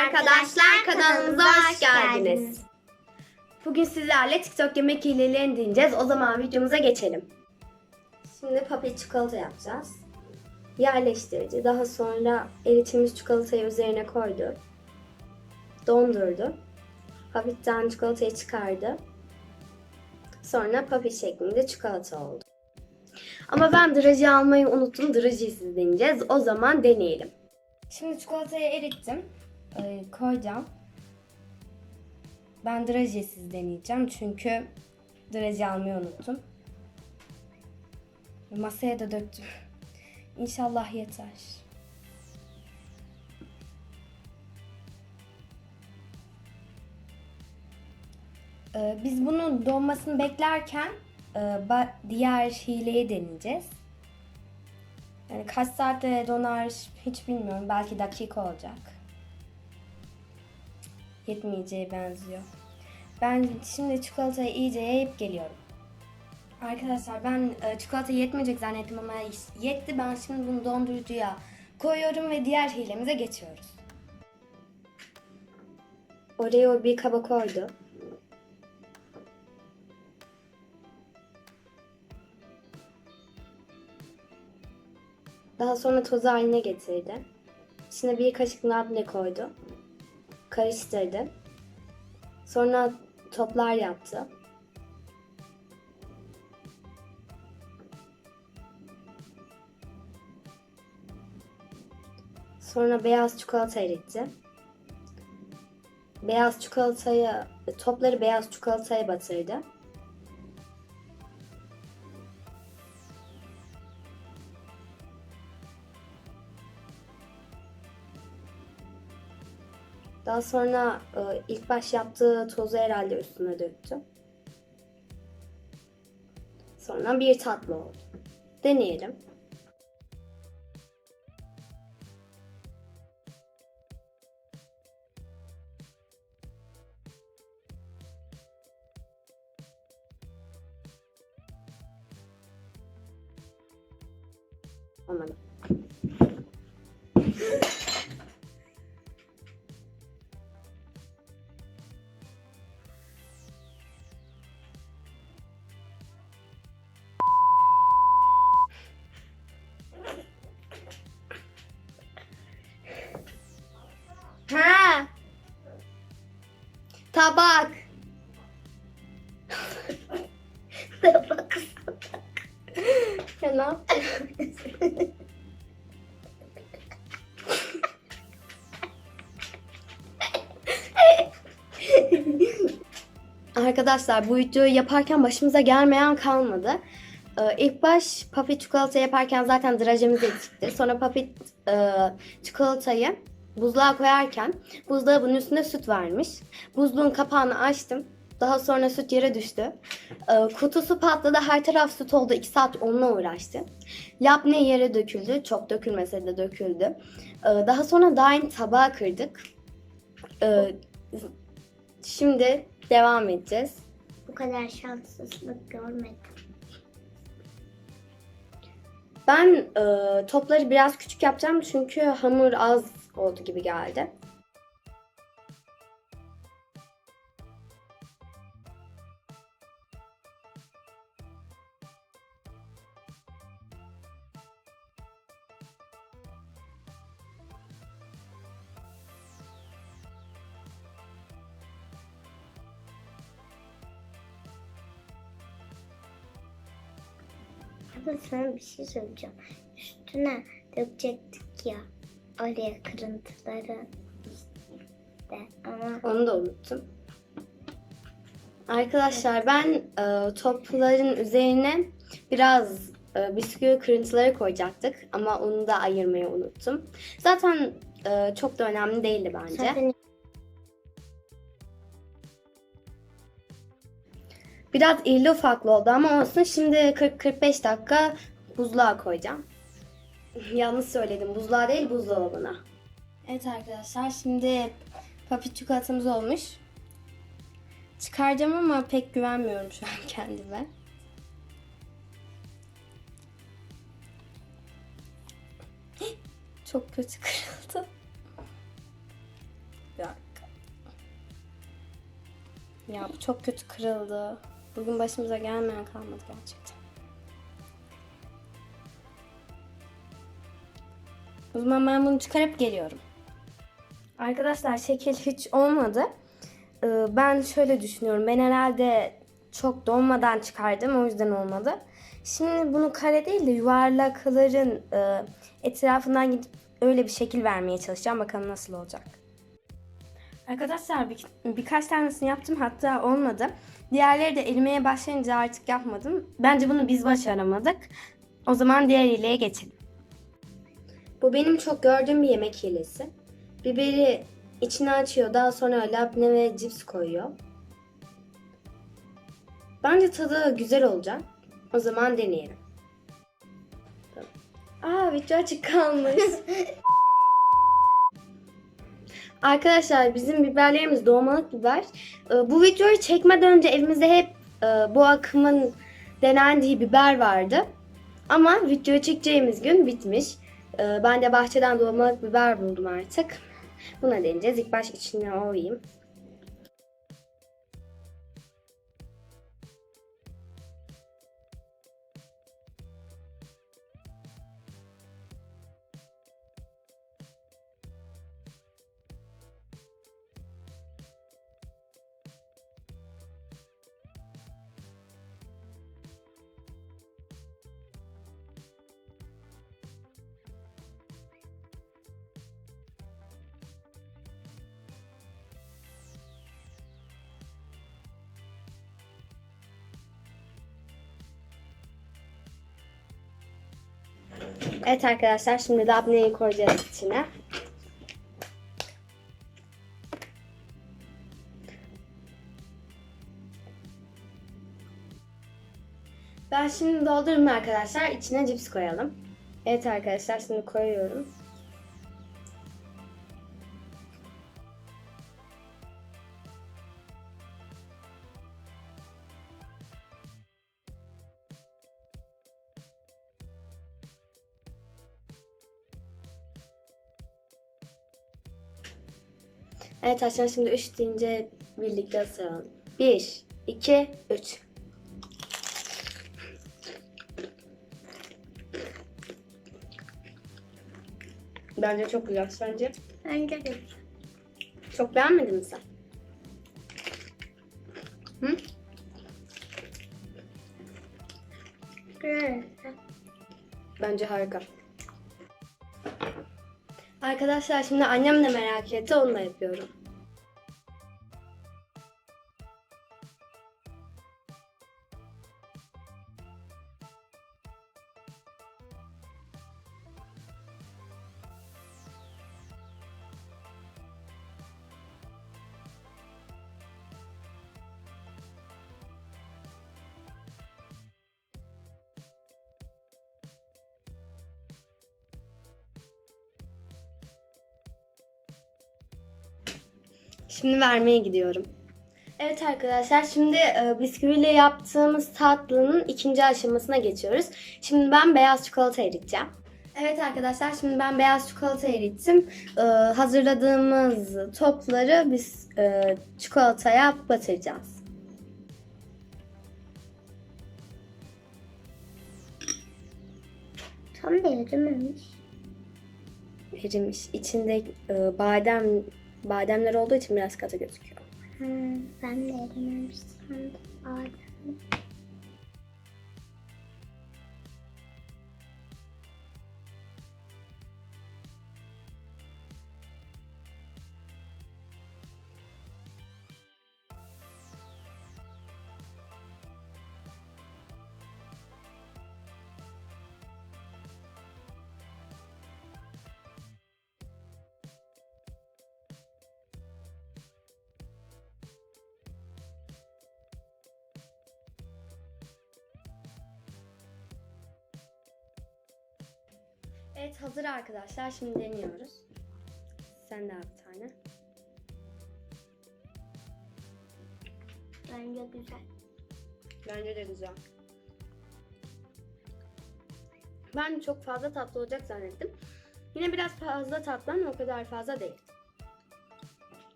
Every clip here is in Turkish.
arkadaşlar kanalımıza hoş geldiniz. Bugün sizlerle TikTok yemek hilelerini deneyeceğiz. O zaman videomuza geçelim. Şimdi papi çikolata yapacağız. Yerleştirici. Daha sonra eritilmiş çikolatayı üzerine koydu. Dondurdu. Hafiften çikolatayı çıkardı. Sonra papi şeklinde çikolata oldu. Ama ben draji almayı unuttum. Drajiyi siz deneyeceğiz. O zaman deneyelim. Şimdi çikolatayı erittim. Ee, koyacağım. Ben drajesiz deneyeceğim çünkü draji almayı unuttum. Masaya da döktüm. İnşallah yeter. Ee, biz bunun donmasını beklerken e, diğer hileyi deneyeceğiz. Yani kaç saatte donar hiç bilmiyorum. Belki dakika olacak. Yetmeyeceği benziyor. Ben şimdi çikolatayı iyice yayıp geliyorum. Arkadaşlar ben e, çikolata yetmeyecek zannettim ama yetti. Ben şimdi bunu dondurucuya koyuyorum ve diğer hilemize geçiyoruz. Oreo bir kaba koydu. Daha sonra tozu haline getirdi. İçine bir kaşık labne koydu. Karıştırdı. Sonra toplar yaptı. Sonra beyaz çikolata eritti. Beyaz çikolatayı, topları beyaz çikolataya batırdı. Daha sonra e, ilk baş yaptığı tozu herhalde üstüne döktü. Sonra bir tatlı oldu. Deneyelim. Olmadı. Tabak. Tabak. ya ne yapıyorsun? Arkadaşlar bu videoyu yaparken başımıza gelmeyen kalmadı. Ee, ilk baş papi çikolata yaparken zaten drajemiz eksikti. Sonra papi e, çikolatayı buzluğa koyarken buzdolabının üstünde süt varmış. Buzluğun kapağını açtım. Daha sonra süt yere düştü. Ee, kutusu patladı. Her taraf süt oldu. 2 saat onunla uğraştı. Labne yere döküldü. Çok dökülmese de döküldü. Ee, daha sonra aynı tabağı kırdık. Ee, şimdi devam edeceğiz. Bu kadar şanssızlık görmedim. Ben e, topları biraz küçük yapacağım çünkü hamur az oldu gibi geldi. Ama sana bir şey söyleyeceğim. Üstüne dökecektik ya. Oraya kırıntıları. De. Ama Onu da unuttum. Arkadaşlar ben e, topların üzerine biraz e, bisküvi kırıntıları koyacaktık ama onu da ayırmayı unuttum. Zaten e, çok da önemli değildi bence. zaten Biraz irli ufaklı oldu ama olsun. Şimdi 40-45 dakika buzluğa koyacağım. Yanlış söyledim. Buzluğa değil buzdolabına. Evet arkadaşlar şimdi papi çikolatamız olmuş. Çıkaracağım ama pek güvenmiyorum şu an kendime. Çok kötü kırıldı. Bir dakika. Ya bu çok kötü kırıldı. Bugün başımıza gelmeyen kalmadı gerçekten. O zaman ben bunu çıkarıp geliyorum. Arkadaşlar şekil hiç olmadı. Ee, Ben şöyle düşünüyorum. Ben herhalde çok donmadan çıkardım. O yüzden olmadı. Şimdi bunu kare değil de yuvarlakların e, etrafından gidip öyle bir şekil vermeye çalışacağım. Bakalım nasıl olacak. Arkadaşlar bir, birkaç tanesini yaptım hatta olmadı. Diğerleri de erimeye başlayınca artık yapmadım. Bence bunu biz başaramadık. O zaman diğer hileye geçelim. Bu benim çok gördüğüm bir yemek hilesi. Biberi içine açıyor. Daha sonra labne ve cips koyuyor. Bence tadı güzel olacak. O zaman deneyelim. Aa video açık kalmış. Arkadaşlar bizim biberlerimiz dolmalık biber. Ee, Bu videoyu çekmeden önce evimizde hep e, bu akımın denendiği biber vardı. Ama videoyu çekeceğimiz gün bitmiş. Ee, Ben de bahçeden dolmalık biber buldum artık. Buna deneyeceğiz. İlk baş içine oyayım. Evet arkadaşlar şimdi labneyi koyacağız içine. Ben şimdi doldururum arkadaşlar. İçine cips koyalım. Evet arkadaşlar şimdi koyuyorum. Evet arkadaşlar şimdi 3 deyince birlikte sayalım. 1, 2, 3. Bence çok güzel. Sence? Bence de. Çok beğenmedin mi sen? Hı? Güzel. Bence harika. Arkadaşlar şimdi annem de merak etti. Onu da yapıyorum. Şimdi vermeye gidiyorum. Evet arkadaşlar şimdi e, bisküviyle yaptığımız tatlının ikinci aşamasına geçiyoruz. Şimdi ben beyaz çikolata eriteceğim. Evet arkadaşlar şimdi ben beyaz çikolata erittim. E, hazırladığımız topları biz e, çikolataya batıracağız. Tam erimemiş. Erimiş. İçinde e, badem bademler olduğu için biraz katı gözüküyor. Hmm, ben de erimemiş sandım. Evet hazır arkadaşlar. Şimdi deniyoruz. Sen de bir tane. Bence güzel. Bence de güzel. Ben çok fazla tatlı olacak zannettim. Yine biraz fazla tatlı ama o kadar fazla değil.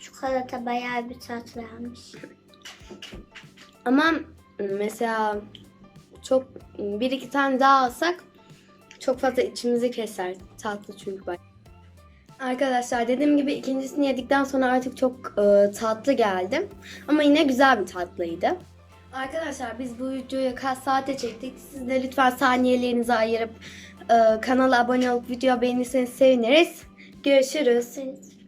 çikolata bayağı bir tat vermiş. Ama mesela çok bir iki tane daha alsak çok fazla içimizi keser. Tatlı çünkü bak. Arkadaşlar dediğim gibi ikincisini yedikten sonra artık çok e, tatlı geldi. Ama yine güzel bir tatlıydı. Arkadaşlar biz bu videoyu kaç saate çektik. Siz de lütfen saniyelerinizi ayırıp e, kanala abone olup video beğenirseniz seviniriz. Görüşürüz. Evet.